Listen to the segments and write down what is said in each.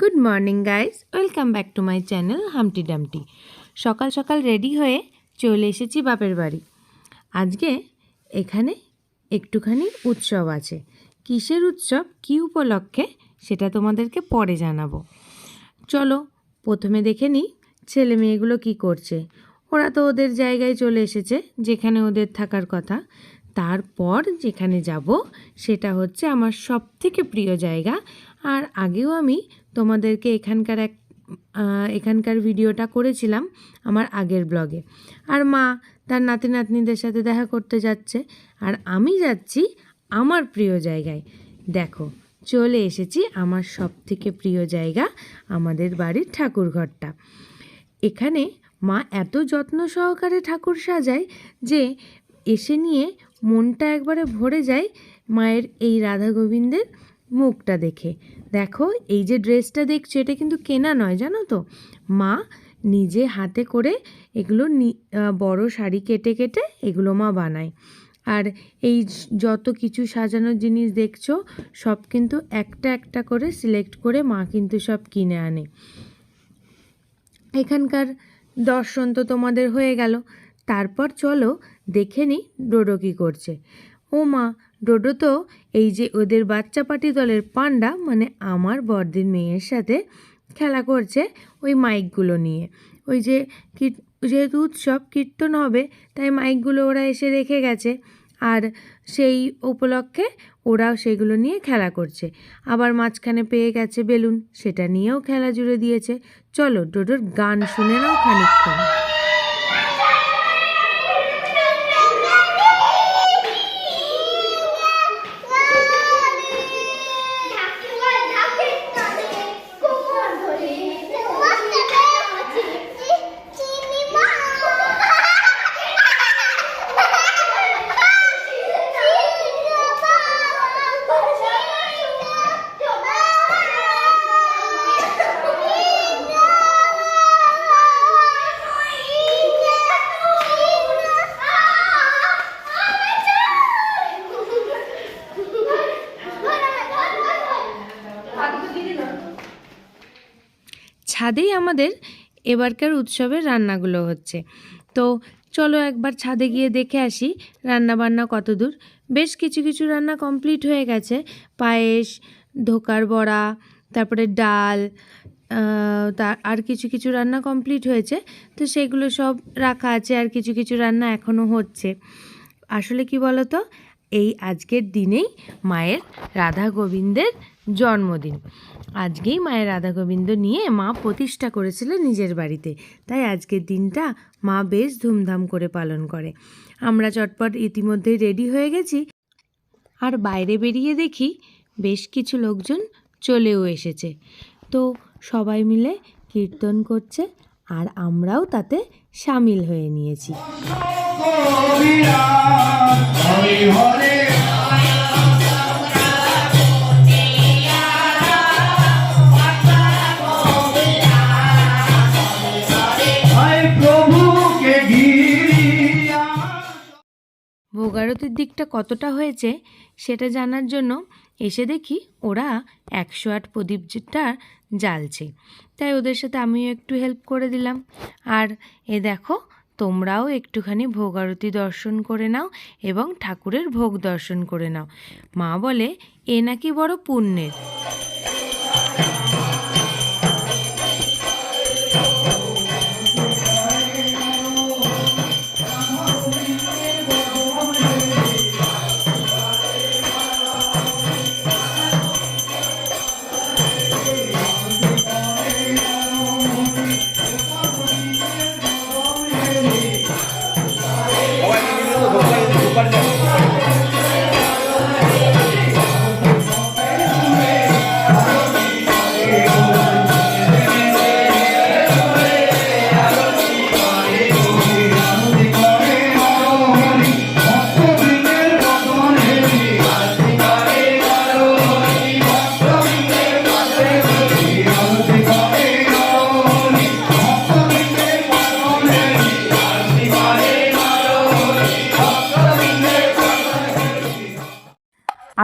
Good morning guys welcome back to my channel Humpty Dumpty সকাল সকাল ready হয়ে চলে এসেছি বাপের বাড়ি। আজকে এখানে একটুখানি উৎসব আছে। কিসের উৎসব, কী উপলক্ষে, সেটা তোমাদেরকে পরে জানাব। চলো, প্রথমে দেখে নিই ছেলে মেয়েগুলো কী করছে। ওরা তো ওদের জায়গায় চলে এসেছে, যেখানে ওদের থাকার কথা। তারপর যেখানে যাব, সেটা হচ্ছে আমার সব থেকে প্রিয় জায়গা। আর আগেও আমি তোমাদেরকে এখানকার এক এখানকার ভিডিওটা করেছিলাম আমার আগের ব্লগে। আর মা তার নাতি নাতনিদের সাথে দেখা করতে যাচ্ছে, আর আমি যাচ্ছি আমার প্রিয় জায়গায়। দেখো, চলে এসেছি আমার সব থেকে প্রিয় জায়গা আমাদের বাড়ির ঠাকুরঘরটা। এখানে মা এত যত্ন সহকারে ঠাকুর সাজায় যে এসে নিয়ে মনটা একবারে ভরে যায় মায়ের এই রাধা গোবিন্দের মুখটা দেখে। দেখো, এই যে ড্রেসটা দেখছ, এটা কিন্তু কেনা নয়, জানো তো? মা নিজে হাতে করে এগুলো বড় শাড়ি কেটে কেটে এগুলো মা বানায়। আর এই যত কিছু সাজানোর জিনিস দেখছ, সব কিন্তু একটা একটা করে সিলেক্ট করে মা কিন্তু সব কিনে আনে। এখানকার দর্শন তো তোমাদের হয়ে গেল। তারপর চলো দেখে নিই ডোডো কী করছে। ও মা ডোডো তো এই যে ওদের বাচ্চা পাটি দলের পান্ডা মানে আমার বড়দির মেয়ের সাথে খেলা করছে ওই মাইকগুলো নিয়ে। ওই যে যেহেতু উৎসব, কীর্তন হবে, তাই মাইকগুলো ওরা এসে রেখে গেছে। আর সেই উপলক্ষে ওরাও সেগুলো নিয়ে খেলা করছে। আবার মাঝখানে পেয়ে গেছে বেলুন, সেটা নিয়েও খেলা জুড়ে দিয়েছে। চলো ডোডোর গান শুনে নাও খানিকক্ষণ। ছাদেই আমাদের এবারকার উৎসবের রান্নাগুলো হচ্ছে। তো চলো একবার ছাদে গিয়ে দেখে আসি রান্না বান্না কত দূর বেশ কিছু কিছু রান্না কমপ্লিট হয়ে গেছে। পায়েস ধোকার বড়া তারপরে ডাল আহ, তা আর কিছু কিছু রান্না কমপ্লিট হয়েছে। তো সেগুলো সব রাখা আছে আর কিছু কিছু রান্না এখনও হচ্ছে। আসলে কি বলো তো এই আজকের দিনেই মায়ের রাধা গোবিন্দের জন্মদিন। আজকেই মায়ের রাধা গোবিন্দ নিয়ে মা প্রতিষ্ঠা করেছিল নিজের বাড়িতে। তাই আজকের দিনটা মা বেশ ধুমধাম করে পালন করে। আমরা চটপট ইতিমধ্যেই রেডি হয়ে গেছি। আর বাইরে বেরিয়ে দেখি বেশ কিছু লোকজন চলেও এসেছে। তো সবাই মিলে কীর্তন করছে। আর আমরাও তাতে সামিল হয়ে নিয়েছি। ভোগারতির দিকটা কতটা হয়েছে সেটা জানার জন্য এসে দেখি ওরা একশো আট প্রদীপটা জ্বালছে। তাই ওদের সাথে আমিও একটু হেল্প করে দিলাম। আর এ দেখো, তোমরাও একটুখানি ভোগ আরতি দর্শন করে নাও এবং ঠাকুরের ভোগ দর্শন করে নাও। মা বলে, এ নাকি বড় পুণ্যের।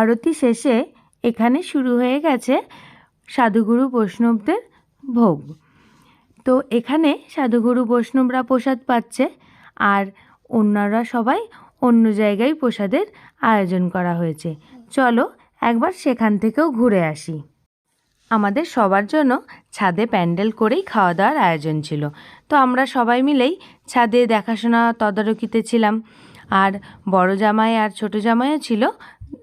আরতি শেষে এখানে শুরু হয়ে গেছে সাধুগুরু বৈষ্ণবদের ভোগ। তো এখানে সাধুগুরু বৈষ্ণবরা প্রসাদ পাচ্ছে আর অন্যরা সবাই অন্য জায়গায় প্রসাদের আয়োজন করা হয়েছে। চলো একবার সেখান থেকেও ঘুরে আসি। আমাদের সবার জন্য ছাদে প্যান্ডেল করেই খাওয়া দাওয়ার আয়োজন ছিল। তো আমরা সবাই মিলেই ছাদে দেখাশোনা তদারকিতে ছিলাম। আর বড় জামাই আর ছোট জামাইও ছিল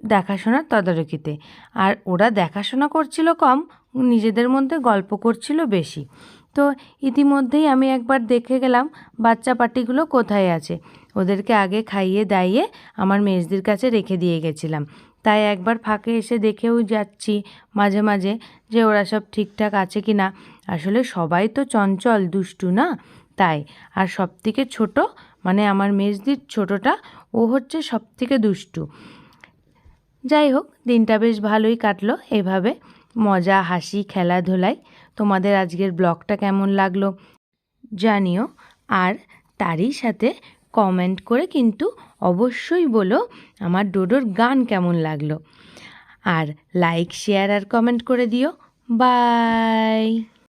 দেখাশোনার তদারকিতে। আর ওরা দেখাশোনা করছিল কম, নিজেদের মধ্যে গল্প করছিল বেশি। তো ইতিমধ্যেই আমি একবার দেখে গেলাম বাচ্চা পাটিগুলো কোথায় আছে। ওদেরকে আগে খাইয়ে দাইয়ে আমার মেজদির কাছে রেখে দিয়ে গেছিলাম। তাই একবার ফাঁকে এসে দেখেও যাচ্ছি মাঝে মাঝে যে ওরা সব ঠিকঠাক আছে কি না আসলে সবাই তো চঞ্চল, দুষ্টু না? তাই। আর সব থেকে ছোটো মানে আমার মেজদির ছোটোটা, ও হচ্ছে সব থেকে দুষ্টু। যাই হোক, দিনটা বেশ ভালোই কাটলো এভাবে। মজা, হাসি খেলাধুলায় তোমাদের আজকের ব্লগটা কেমন লাগল জানিও। আর তারই সাথে কমেন্ট করে কিন্তু অবশ্যই বলো আমার ডোডোর গান কেমন লাগল। আর লাইক শেয়ার আর কমেন্ট করে দিও। বাই